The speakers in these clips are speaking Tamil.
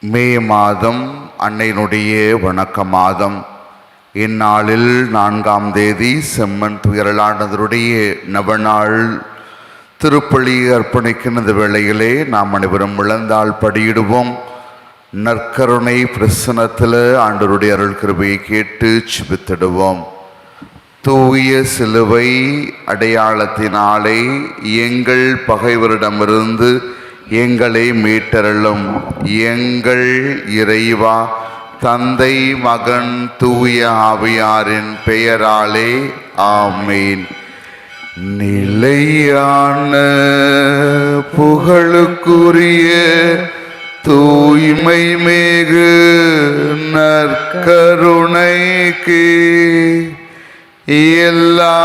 மே மாதம் அன்னையினுடைய வணக்க மாதம். இந்நாளில் நான்காம் தேதி செம்மன் துயரலானதருடைய நவநாள் திருப்பலி அர்ப்பணிக்கின்ற வேளையிலே நாம் அனைவரும் இழந்தால் படியிடுவோம். நற்கருணை பிரசனத்தில் ஆண்டருடைய அருள் கிருபையை கேட்டு சிபித்திடுவோம். தூய சிலுவை அடையாளத்தினாலே எங்கள் பகைவரிடமிருந்து எங்களை மீட்டருளும். எங்கள் இறைவா தந்தை மகன் தூய ஆவியாரின் பெயராலே ஆமீன். நிலையான புகழுக்குரிய தூய்மை மேகு நற்கருணைக்கு எல்லா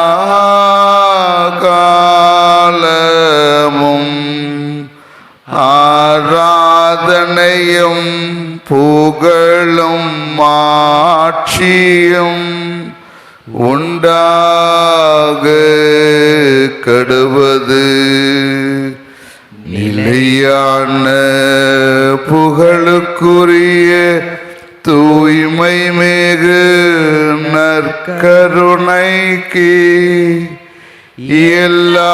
காலமும் ஆராதனையும் புகழும் மாட்சியும் உண்டாக கடுவது நிலையான புகழுக்குரிய தூய்மை மேகு நற்கருணைக்கு எல்லா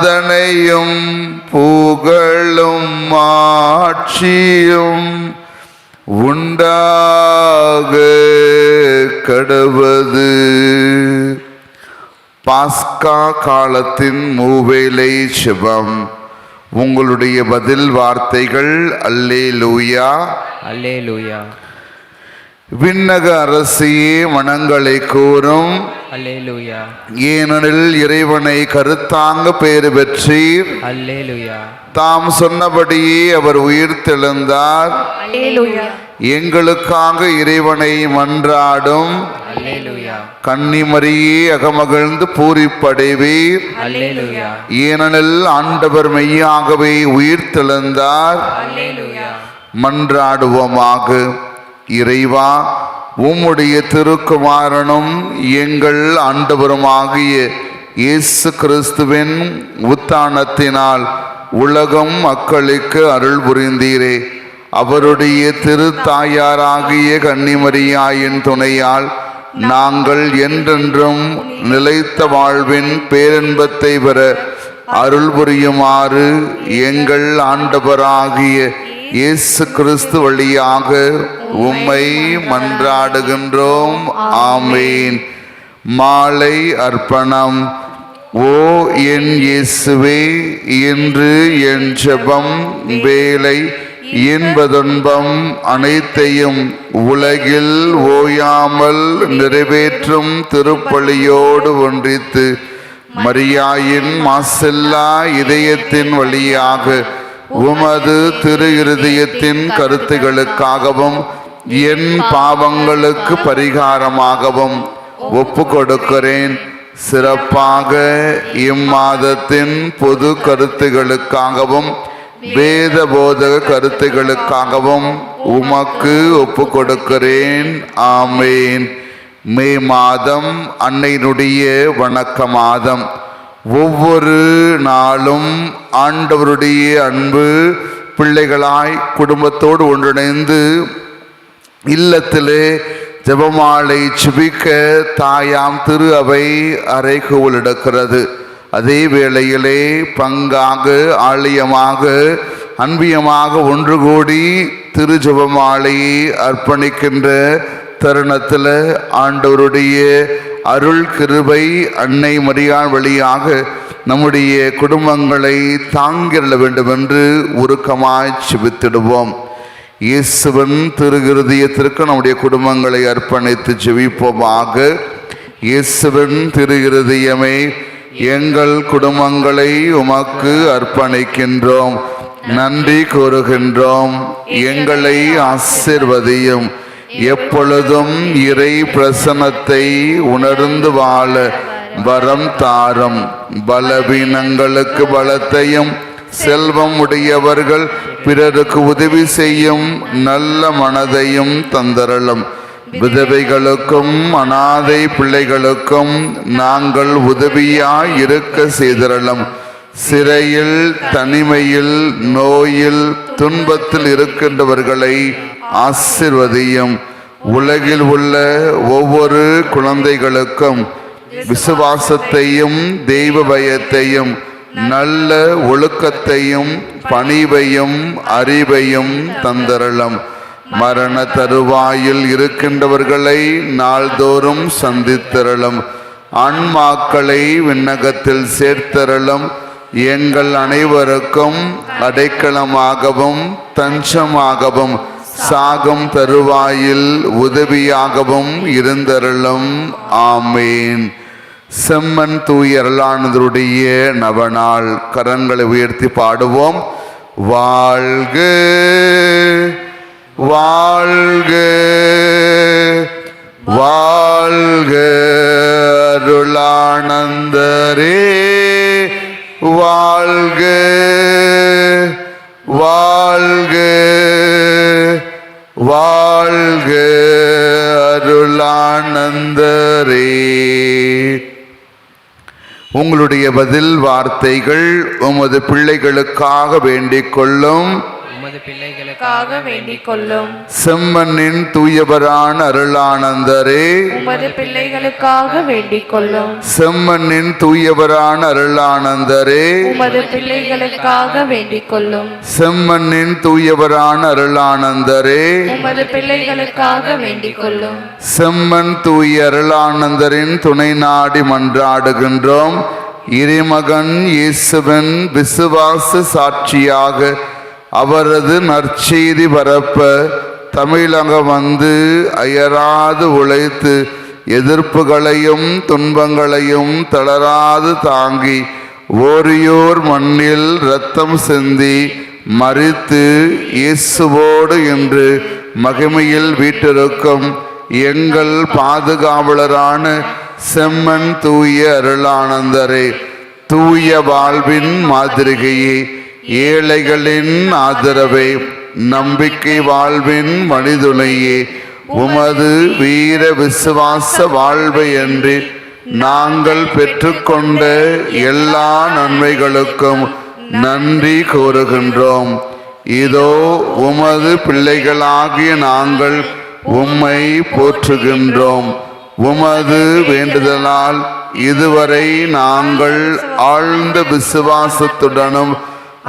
ஆராதனையும் புகழும் மாட்சியும் உண்டாக கடவது. பாஸ்கா காலத்தின் மூவேலை சிவம். உங்களுடைய பதில் வார்த்தைகள் அல்லே லூயா அல்லேலூயா. விண்ணக அரசியே மனங்களை கூறும். ஏனெனில் இறைவனை கருத்தாங்க பேறு பெற்றீர். அல்லேலூயா தாம் சொன்னபடியே அவர் உயிர் தெழுந்தார். அல்லேலூயா எங்களுக்காக இறைவனை மன்றாடும். அல்லேலூயா கன்னிமரியே அகமகிழ்ந்து பூரிப்படைவீர். அல்லேலூயா ஏனெனில் ஆண்டவர் மெய்யாகவே உயிர் தெழுந்தார். அல்லேலூயா மன்றாடுவோமாக. இறைவா உம்முடைய திருக்குமாரனும் எங்கள் ஆண்டவருமாகிய இயேசு கிறிஸ்துவின் உத்தானத்தினால் உலகம் மக்களுக்கு அருள் புரிந்தீரே. அவருடைய திருத்தாயாராகிய கன்னிமரியாயின் துணையால் நாங்கள் என்றென்றும் நிலைத்த வாழ்வின் பேரன்பத்தை பெற அருள் புரியுமாறு எங்கள் ஆண்டவராகிய இயேசு கிறிஸ்து வழியாக உம்மை மன்றாடுகின்றோம். ஆமேன். மாலை அர்ப்பணம். ஓ என் இயேசுவே இன்று என் ஜபம் வேலை இன்பதுன்பம் அனைத்தையும் உலகில் ஓயாமல் நிறைவேற்றும் திருப்பலியோடு ஒன்றித்து மரியாயின் மாசெல்லா இதயத்தின் வழியாக உமது திரு இருதயத்தின் கருத்துகளுக்காகவும் என் பாவங்களுக்கு பரிகாரமாகவும் ஒப்பு கொடுக்கிறேன் சிறப்பாக இம்மாதத்தின் பொது கருத்துகளுக்காகவும் வேத போதக கருத்துகளுக்காகவும் உமக்கு ஒப்பு கொடுக்கிறேன் ஆமேன். மே மாதம் அன்னையினுடைய வணக்க மாதம். ஒவ்வொரு நாளும் ஆண்டவருடைய அன்பு பிள்ளைகளாய் குடும்பத்தோடு ஒன்றிணைந்து இல்லத்திலே ஜபமாலை சுபிக்க தாயாம் திரு அவை அறைகூவல் எடுக்கிறது. அதே வேளையிலே பங்காக ஆலயமாக அன்பியமாக ஒன்று கூடி திரு ஜெபமாலையை அர்ப்பணிக்கின்ற தருணத்தில் ஆண்டவருடைய அருள் கிருபை அன்னை மரியாள் வழியாக நம்முடைய குடும்பங்களை தாங்கிட வேண்டும் என்று உருக்கமாய் செபித்திடுவோம். இயேசுவன் திருகிருதியத்திற்கு நம்முடைய குடும்பங்களை அர்ப்பணித்து செவிப்போமாக இயேசுவின் திருகிருதியமே எங்கள் குடும்பங்களை உமக்கு அர்ப்பணிக்கின்றோம். நன்றி கூறுகின்றோம். எங்களை ஆசிர்வதியும். எப்பொழுதும் இறை பிரசனத்தை உணர்ந்து வாழ வரம் தாரம். பலவீனங்களுக்கு பலத்தையும் செல்வம் உடையவர்கள் பிறருக்கு உதவி செய்யும் நல்ல மனதையும் தந்தரலும். விதவைகளுக்கும் அனாதை பிள்ளைகளுக்கும் நாங்கள் உதவியாய் இருக்க செய்திரலும். சிறையில் தனிமையில் நோயில் துன்பத்தில் இருக்கின்றவர்களை ஆசிர்வதியும். உலகில் உள்ள ஒவ்வொரு குழந்தைகளுக்கும் விசுவாசத்தையும் தெய்வ பயத்தையும் நல்ல ஒழுக்கத்தையும் பணிவையும் அறிவையும் தந்தரலம். மரண தருவாயில் இருக்கின்றவர்களை நாள்தோறும் சந்தித்தரலும். ஆன்மாக்களை விண்ணகத்தில் சேர்த்தரலும். எங்கள் அனைவருக்கும் அடைக்கலமாகவும் தஞ்சமாகவும் சாகம் தருவாயில் உதவியாகவும் இருந்தருளும். ஆமேன். செம்மன் தூயரலானதருடைய நவநாள் கரங்களை உயர்த்தி பாடுவோம். வாழ்க வாழ்க வாழ்க அருளானந்தரே. வாழ்க வாழ்க வாழ்க அருளானந்தரே. உங்களுடைய பதில் வார்த்தைகள் உமது பிள்ளைகளுக்காக வேண்டிக் கொள்ளும். உமது பிள்ளைகளுக்காக க்காக வேண்டிக் கொள்ளும் செம்மண்ணின் தூயவரான அருளானந்தரே. உமது பிள்ளைகளுக்காக வேண்டிக் கொள்ளும் செம்மண்ணின் தூயவரான அருளானந்தரே. உமது பிள்ளைகளுக்காக வேண்டிக் கொள்ளும் செம்மண்ணின் தூயவரான அருளானந்தரே. உமது பிள்ளைகளுக்காக வேண்டிக் கொள்ளும் செம்மன் தூய அருளானந்தரின் துணை நாடி மன்றாடுகின்றோம். இறைமகன் இயேசுவின் விசுவாச சாட்சியாக அவரது நற்செய்தி பரப்ப தமிழகம் வந்து அயராது உழைத்து எதிர்ப்புகளையும் துன்பங்களையும் தளராது தாங்கி ஓரியோர் மண்ணில் இரத்தம் சிந்தி மறித்து இயேசுவோடு என்று மகிமையில் வீட்டிருக்கும் எங்கள் பாதுகாவலரான செம்மன் தூய அருளானந்தரே தூய வாழ்வின் மாதிரிகையே ஏழைகளின் ஆதரவை நம்பிக்கை வாழ்வின் மனிதுளையே உமது வீர விசுவாச வாழ்வை என்று நாங்கள் பெற்றுக்கொண்ட எல்லா நன்மைகளுக்கும் நன்றி கூறுகின்றோம். இதோ உமது பிள்ளைகளாகிய நாங்கள் உம்மை போற்றுகின்றோம். உமது வேண்டுதலால் இதுவரை நாங்கள் ஆழ்ந்த விசுவாசத்துடனும்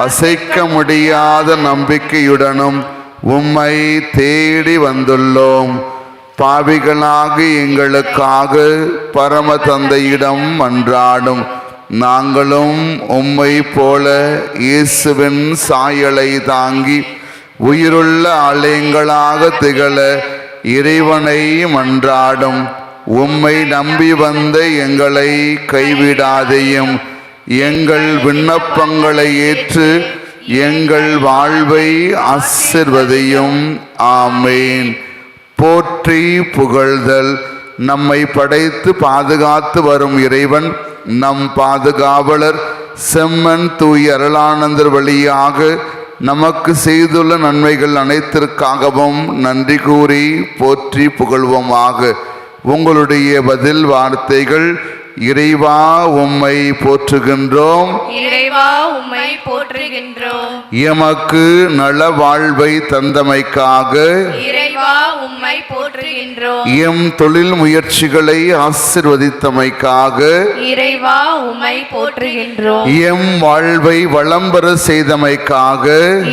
அசைக்க முடியாத நம்பிக்கையுடனும் உம்மை தேடி வந்துள்ளோம். பாவிகளாகி எங்களுக்காக பரம தந்தையிடம் மன்றாடும் நாங்களும் உம்மை போல இயேசுவின் சாயலை தாங்கி உயிருள்ள ஆலயங்களாக திகழ இறைவனை மன்றாடும். உம்மை நம்பி வந்த எங்களை கைவிடாதையும். எங்கள் விண்ணப்பங்களை ஏற்று எங்கள் வாழ்வை ஆசிர்வதையும். ஆமேன். போற்றி புகழ்தல். நம்மை படைத்து பாதுகாத்து வரும் இறைவன் நம் பாதுகாவலர் செம்மன் தூய் அருளானந்தர் வழியாக நமக்கு செய்துள்ள நன்மைகள் அனைத்திற்காகவும் நன்றி கூறி போற்றி புகழ்வோமாக. உங்களுடைய பதில் வார்த்தைகள் இறைவா உம்மை போற்றுகின்றோம். இறைவா உம்மை போற்றுகின்றோம். எமக்கு நல வாழ்வை தந்தமைக்காக இறைவா உம்மை போற்றுகின்றோம். எம் தொழில் முயற்சிகளை ஆசிர்வதித்தமைக்காக இறைவா உம்மை போற்றுகின்றோம். எம் வாழ்வை வளம் பெற செய்தமைக்காக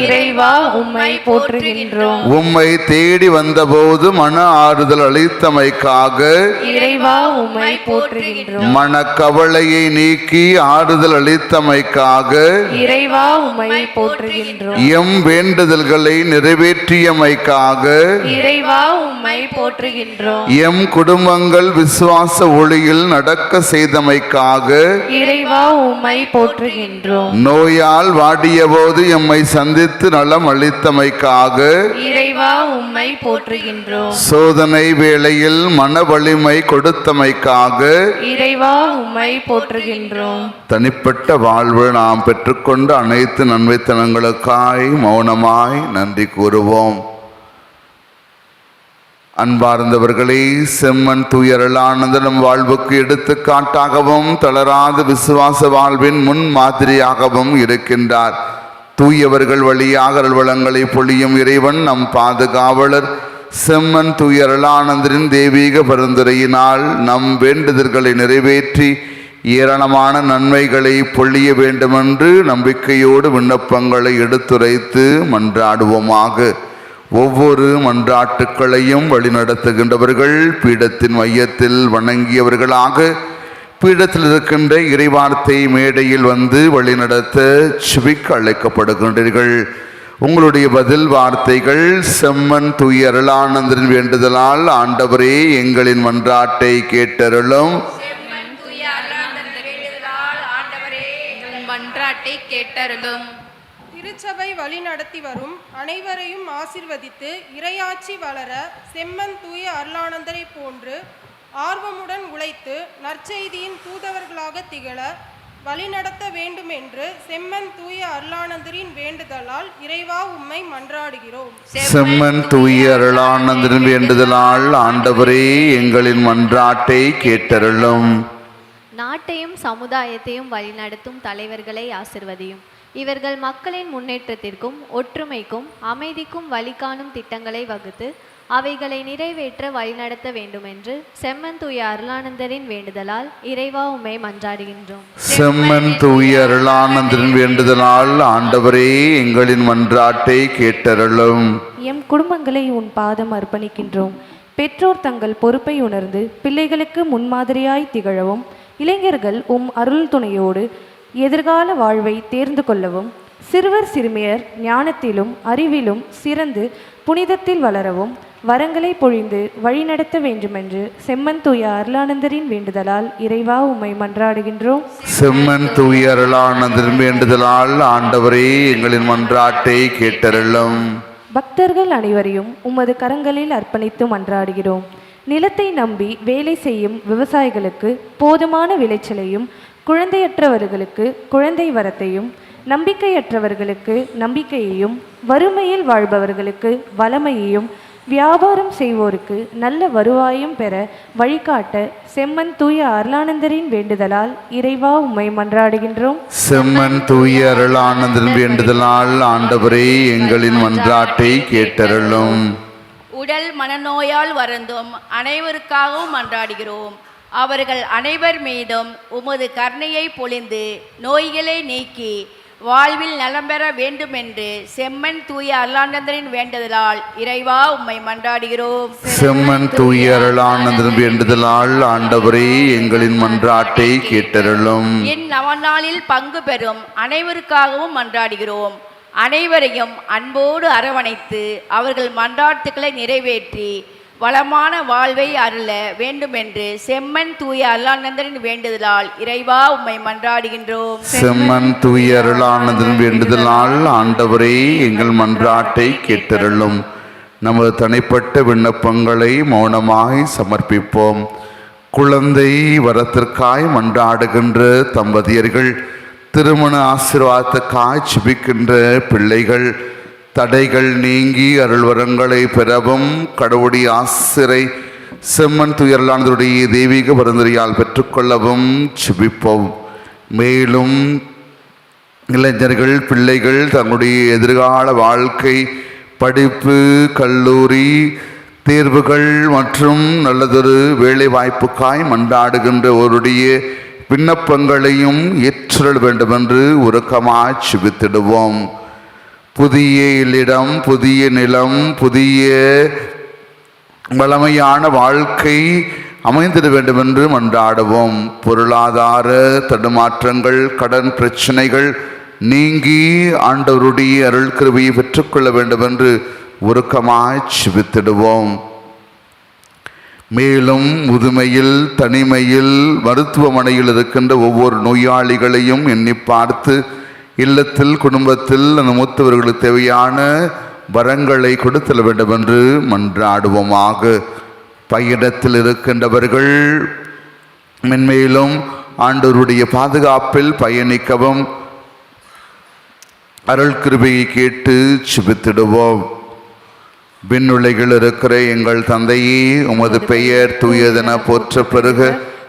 இறைவா உம்மை போற்றுகின்றோம். உம்மை தேடி வந்தபோது மன ஆறுதல் அளித்தமைக்காக இறைவா உம்மை போற்றுகின்றோம். மனக்கவலையை நீக்கி ஆறுதல் அளித்தமைக்காக இறைவா உம்மை போற்றுகின்றோம். எம் வேண்டுதல்களை நிறைவேற்றியமைக்காக இறைவா உம்மை போற்றுகின்றோம். எம் குடும்பங்கள் விசுவாச ஒளியில் நடக்க செய்தமைக்காக இறைவா உம்மை போற்றுகின்றோம். நோயால் வாடியபோது எம்மை சந்தித்து நலம் அளித்தமைக்காக இறைவா உம்மை போற்றுகின்றோம். சோதனை வேளையில் மன வலிமை கொடுத்தமைக்காக இறைவா உம்மை போற்றுகின்றோம். தனிப்பட்ட வாழ்வு நாம் பெற்றுக்கொண்ட அனைத்து நன்மைத்தனங்களுக்காய் மௌனமாய் நன்றி கூறுவோம். அன்பார்ந்தவர்களே செம்மன் துயரலானந்தனம் வாழ்வுக்கு எடுத்துக்காட்டாகவும் தளராத விசுவாச வாழ்வின் முன் மாதிரியாகவும் இருக்கின்றார். தூயவர்கள் வழியாக வளங்களை பொழியும் இறைவன் நம் பாதுகாவலர். செம்மன் துயரலானந்தரின் தெய்வீக பரிந்துரையினால் நம் வேண்டுதல்களை நிறைவேற்றி ஏராளமான நன்மைகளை பொழிய வேண்டுமென்று நம்பிக்கையோடு விண்ணப்பங்களை எடுத்துரைத்து மன்றாடுவோமாக. ஒவ்வொரு மன்றாட்டுக்களையும் வழிநடத்துகின்றவர்கள் பீடத்தின் மையத்தில் வணங்கியவர்களாக பீடத்தில் இருக்கின்ற இறைவார்த்தை மேடையில் வந்து வழிநடத்த செவிக்கு அழைக்கப்படுகின்றீர்கள். உங்களுடைய பதில் வார்த்தைகள் செம்மன் தூய அருளானந்தரின் வேண்டுதலால் ஆண்டவரே எங்களின் மன்றாட்டை கேட்டருளும். மன்றாட்டை கேட்டருளும். திருச்சபை வழி நடத்தி வரும் அனைவரையும் ஆசிர்வதித்து இறையாட்சி வளர செம்மன் தூய அருளானந்தரை போன்று ஆர்வமுடன் உழைத்து நற்செய்தியின் தூதவர்களாக திகழ வழிநடத்த வேண்டும் என்று செம்மன் தூய அருளானந்தரின் வேண்டுதலால் இறைவா உம்மை மன்றாடுகிறோம். செம்மன் தூய அருளானந்தரின் வேண்டுதலால் ஆண்டவரே எங்களின் மன்றாட்டை கேட்டருளும். நாட்டையும் சமுதாயத்தையும் வழிநடத்தும் தலைவர்களை ஆசிர்வதியும். இவர்கள் மக்களின் முன்னேற்றத்திற்கும் ஒற்றுமைக்கும் அமைதிக்கும் வழிகாணும் திட்டங்களை வகுத்து அவைகளை நிறைவேற்ற வழிநடத்த வேண்டுமென்று செம்மன் தூய அருளானந்தரின் வேண்டுதலால் இறைவா உம்மை மன்றாடுகின்றோம். செம்மன் தூய அருளானந்தரின் வேண்டுதலால் ஆண்டவரே எங்களின் மன்றாட்டை கேட்டருளும். எம் குடும்பங்களை உன் பாதம் அர்ப்பணிக்கின்றோம். பெற்றோர் தங்கள் பொறுப்பை உணர்ந்து பிள்ளைகளுக்கு முன்மாதிரியாய் திகழவும். இளைஞர்கள் உம் அருள் துணையோடு எதிர்கால வாழ்வை தேர்ந்து கொள்ளவும். சிறுவர் சிறுமியர் ஞானத்திலும் அறிவிலும் சிறந்து புனிதத்தில் வளரவும். வரங்களை பொழிந்து வழிநடத்த வேண்டுமென்று செம்மன் தூய அருளானந்தரின் வேண்டுதலால் இறைவா உம்மை மன்றாடுகின்றோம். செம்மன் தூய அருளானந்தரின் வேண்டுதலால் ஆண்டவரே எங்களின் மன்றாட்டை கேட்டருளும். பக்தர்கள் அனைவரையும் உமது கரங்களில் அர்ப்பணித்து மன்றாடுகிறோம். நிலத்தை நம்பி வேலை செய்யும் விவசாயிகளுக்கு போதுமான விளைச்சலையும் குழந்தையற்றவர்களுக்கு குழந்தை வரத்தையும் நம்பிக்கையற்றவர்களுக்கு நம்பிக்கையையும் வறுமையில் வாழ்பவர்களுக்கு வளமையையும் வியாபாரம் செய்வோருக்கு நல்ல வருவாயும் பெற வழிகாட்ட செம்மன் தூய அருளானந்தரின் வேண்டுதலால் இறைவா உம்மை மன்றாடுகின்றோம். செம்மன் தூய அருளானந்தரின் வேண்டுதலால் ஆண்டவரே எங்களின் மன்றாட்டை கேட்டருளும். உடல் மனநோயால் வருந்தும் அனைவருக்காகவும் மன்றாடுகிறோம். அவர்கள் அனைவர் மீதும் உமது கருணையை பொழிந்து நோய்களை நீக்கி வாழ்வில் நலம் பெற வேண்டுமென்று செம்மன் தூய அருளானந்தரின் வேண்டுதலால் இறைவா உம்மை மன்றாடுகிறோம். செம்மன் தூய அருளானந்தரின் வேண்டுதலால் ஆண்டவரே எங்களின் மன்றாட்டை கேட்டருளும். என் நவநாளில் பங்கு பெறும் அனைவருக்காகவும் மன்றாடுகிறோம். அனைவரையும் அன்போடு அரவணைத்து அவர்கள் மன்றாட்டுக்களை நிறைவேற்றி வளமான வாழ்வை அருள வேண்டுமென்று செம்மன் தூய அருளானந்தரின் வேண்டுதலால் இறைவா உம்மை மன்றாடுகின்றோம். செம்மன் தூய அருளானந்தரின் வேண்டுதலால் ஆண்டவரே எங்கள் மன்றாட்டை கேட்டருளும். நமது தனிப்பட்ட விண்ணப்பங்களை மௌனமாக சமர்ப்பிப்போம். குழந்தை வரத்திற்காய் மன்றாடுகின்ற தம்பதியர்கள் திருமண ஆசீர்வாதத்துக்காய் சிபிக்கின்ற பிள்ளைகள் தடைகள் நீங்கி அருள்வரங்களை பெறவும் கடவுடி ஆசிரை செம்மன் துயரலானதுடைய தெய்வீக பரிந்துரையால் பெற்றுக்கொள்ளவும் சிபிப்போம். மேலும் இளைஞர்கள் பிள்ளைகள் தங்களுடைய எதிர்கால வாழ்க்கை படிப்பு கல்லூரி தேர்வுகள் மற்றும் நல்லதொரு வேலை வாய்ப்புக்காய் மன்றாடுகின்ற ஒருடைய விண்ணப்பங்களையும் ஏற்றல் வேண்டுமென்று உறக்கமாய் சிபித்திடுவோம். புதிய இல்லிடம் புதிய நிலம் புதிய வளமையான வாழ்க்கை அமைந்திட வேண்டும் என்று மன்றாடுவோம். பொருளாதார தடுமாற்றங்கள் கடன் பிரச்சனைகள் நீங்கி ஆண்டவருடைய அருள் கிருபையை பெற்றுக்கொள்ள வேண்டும் என்று உருக்கமாய் சிவித்திடுவோம் மேலும் முதுமையில் தனிமையில் மருத்துவமனையில் இருக்கின்ற ஒவ்வொரு நோயாளிகளையும் எண்ணி பார்த்து இல்லத்தில் குடும்பத்தில் அந்த மூத்தவர்களுக்கு தேவையான வரங்களை கொடுத்தல வேண்டும் என்று மன்றாடுவோமாக. பையிடத்தில் இருக்கின்றவர்கள் மென்மேலும் ஆண்டோருடைய பாதுகாப்பில் பயணிக்கவும் அருள் கிருபையை கேட்டு சுபித்திடுவோம் விண்ணுலைகள் இருக்கிற எங்கள் தந்தையே உமது பெயர் தூயதென போற்ற பெருக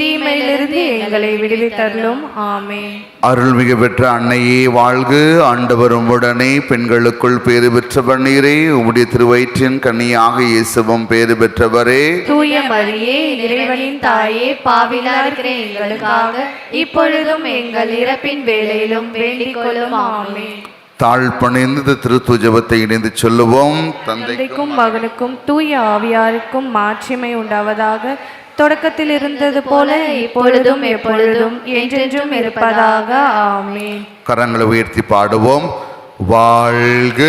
தீமையிலிருந்து எங்களை விடுவித்தருளும். ஆமென். அருள்மிகு பெற்ற அன்னையே வாழ்க. ஆண்டவரும் உடனே பெண்களுக்குள் பேறு பெற்றவர் நீரே. உம்முடைய திருவயிற்றின் கன்னியாக இயேசுவும் பேறு பெற்றவரே. தூய மரியே இறைவனின் தாயே பாவிலா இருக்கிற எங்களுக்காக இப்பொழுதும் எங்கள் இறப்பின் வேளையிலும் வேண்டிக் கொள்ளும். ஆமென். தாழ் பணிந்து திருத்துவ ஜெபத்தை இணைந்து சொல்லுவோம். தந்தை தந்தைக்கும் மகனுக்கும் தூய ஆவியாருக்கும் மாட்சிமை உண்டாவதாக தொடக்கத்தில் இருந்தது போல இப்பொழுதும் எப்பொழுதும் என்றென்றும் இருப்பதாக. ஆமே கரங்களை உயர்த்தி பாடுவோம். வாழ்க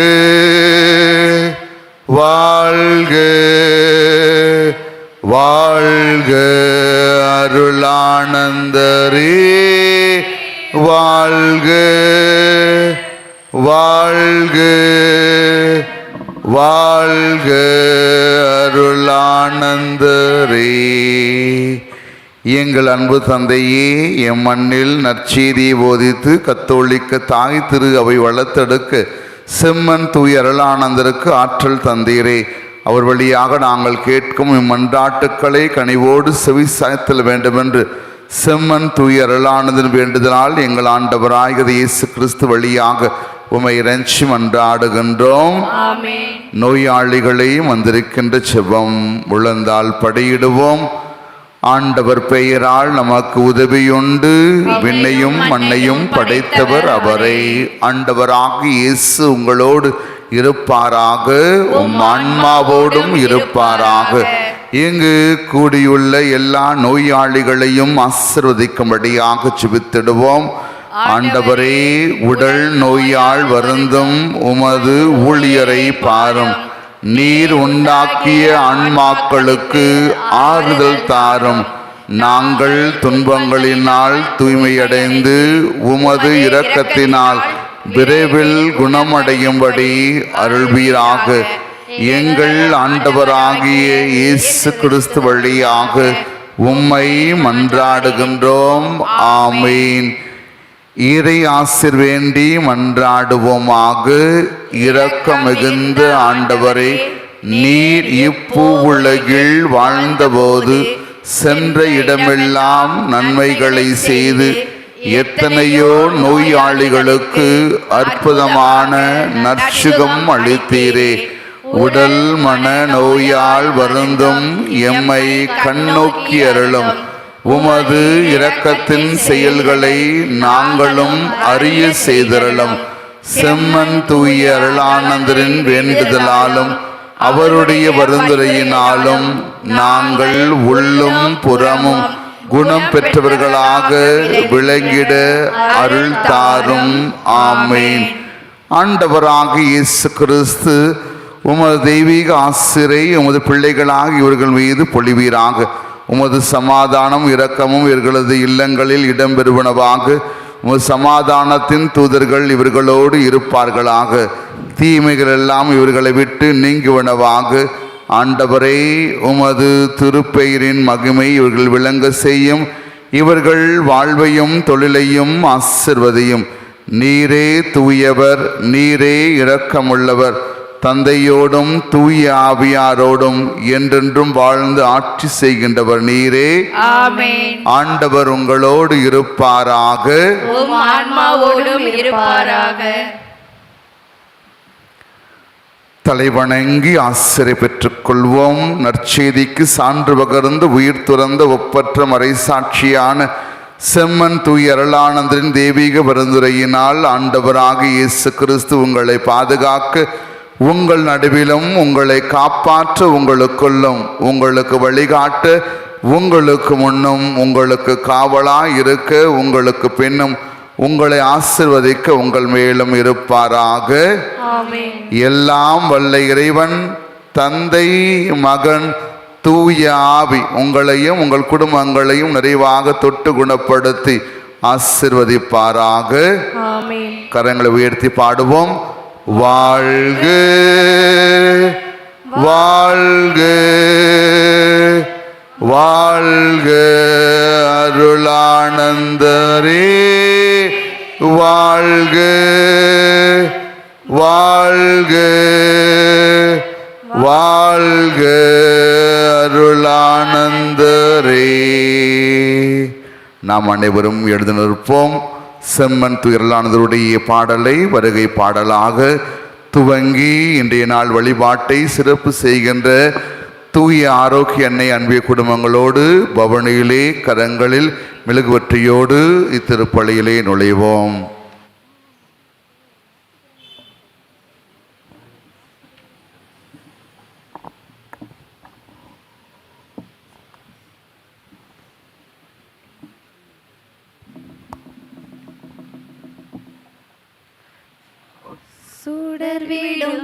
வாழ்க வாழ்க அருளானந்தரே. வாழ்க வாழ்க வாழ்க அருளானந்தரே. எங்கள் அன்பு தந்தையே எம் மண்ணில் நற்செய்தியை போதித்து கத்தோலிக்க தாய் திரு அவை வளர்த்தெடுக்க செம்மன் தூய் அருளானந்தருக்கு ஆற்றல் தந்தீரே. அவர் வழியாக நாங்கள் கேட்கும் இம்மன்றாட்டுக்களை கனிவோடு செவி சாய்த்தல் வேண்டுமென்று செம்மன் தூய் அருளானந்தன் வேண்டுதலால் எங்கள் ஆண்டவராக இயேசு கிறிஸ்து வழியாக உமை இறைஞ்சி மன்றாடுகின்றோம். நோயாளிகளை வந்திருக்கின்ற செவ்வம் உழந்தால் படியிடுவோம். ஆண்டவர் பெயரால் நமக்கு உதவியுண்டு. விண்ணையும் மண்ணையும் படைத்தவர் அவரை. ஆண்டவராக இயேசு உங்களோடு இருப்பாராக. உம் ஆன்மாவோடும் இருப்பாராக. இங்கு கூடியுள்ள எல்லா நோயாளிகளையும் ஆசிர்வதிக்கும்படியாக சுபித்திடுவோம் ஆண்டவரே உடல் நோயால் வருந்தும் உமது ஊழியரை பாரும். நீர் உண்டாக்கிய ஆன்மாக்களுக்கு ஆறுதல் தாரும். நாங்கள் துன்பங்களினால் தூய்மையடைந்து உமது இரக்கத்தினால் விரைவில் குணமடையும்படி அருள்வீராக. எங்கள் ஆண்டவராகிய இயேசு கிறிஸ்து வழியாக உம்மை மன்றாடுகின்றோம். ஆமீன். இறை ஆசிர் வேண்டி மன்றாடுவோமாக. இரக்க மிகுந்த ஆண்டவரே நீர் இப்பூ உலகில் வாழ்ந்தபோது சென்ற இடமெல்லாம் நன்மைகளை செய்து எத்தனையோ நோயாளிகளுக்கு அற்புதமான நற்சுகம் அளித்தீரே. உடல் மன நோயால் வருந்தும் எம்மை கண்ணோக்கி அருளும். உமது இரக்கத்தின் செயல்களை நாங்களும் அறிய செய்திரளும். செம்மன் தூய அருளானந்தரின் வேண்டுதலாலும் அவருடைய பரிந்துரையினாலும் நாங்கள் உள்ளும் புறமும் குணம் பெற்றவர்களாக விளங்கிட அருள் தாரும். ஆமேன். ஆண்டவராக இயேசு கிறிஸ்து உமது தெய்வீக ஆசிரை உமது பிள்ளைகளாக இவர்கள் மீது பொழிவீராக. உமது சமாதானம் இரக்கமும் இவர்களது இல்லங்களில் இடம்பெறுவனவாக உமது சமாதானத்தின் தூதர்கள் இவர்களோடு இருப்பார்களாக. தீமைகள் எல்லாம் இவர்களை விட்டு நீங்குவனவாக. ஆண்டவரே உமது திருப்பெயரின் மகிமை இவர்கள் விளங்க செய்யும். இவர்கள் வாழ்வையும் தொழிலையும் ஆசிர்வதையும். நீரே தூயவர் நீரே இரக்கமுள்ளவர். தந்தையோடும் தூய ஆவியாரோடும் என்றென்றும் வாழ்ந்து ஆட்சி செய்கின்றவர் நீரே. ஆண்டவர் உங்களோடு இருப்பாராக. தலைவணங்கி ஆசிரியை பெற்றுக்கொள்வோம். நற்செய்திக்கு சான்று பகர்ந்து உயிர் துறந்த ஒப்பற்ற மறைசாட்சியான செம்மன் தூய் அருளானந்தரின் தெய்வீக பரிந்துரையினால் ஆண்டவராக இயேசு கிறிஸ்து உங்களை பாதுகாக்க உங்கள் நடுவிலும் உங்களை காப்பாற்ற உங்களுக்குள்ளும் உங்களுக்கு வழிகாட்ட உங்களுக்கு முன்னும் உங்களுக்கு காவலாய் இருக்க உங்களுக்கு பின்னும் உங்களை ஆசிர்வதிக்க உங்கள் மேலும் இருப்பாராக. எல்லாம் வல்ல இறைவன் தந்தை மகன் தூய ஆவி உங்களையும் உங்கள் குடும்பங்களையும் நிறைவாக தொட்டு குணப்படுத்தி ஆசிர்வதிப்பாராக. கரங்களை உயர்த்தி பாடுவோம். வாழ்க வாழ்க வாழ்க அருளானந்தரே வாழ்க வாழ்க வாழ்க அருளானந்தரே. நாம் அனைவரும் எழுந்து நிற்போம் செம்மன் துயரலானதருடைய பாடலை வருகை பாடலாக துவங்கி இன்றைய நாள் வழிபாட்டை சிறப்பு செய்கின்ற தூய ஆரோக்கிய அன்னை அன்பிய குடும்பங்களோடு பவனியிலே கரங்களில் மெழுகுவற்றியோடு இத்திருப்பலியிலே நுழைவோம். தொடர்விடும்.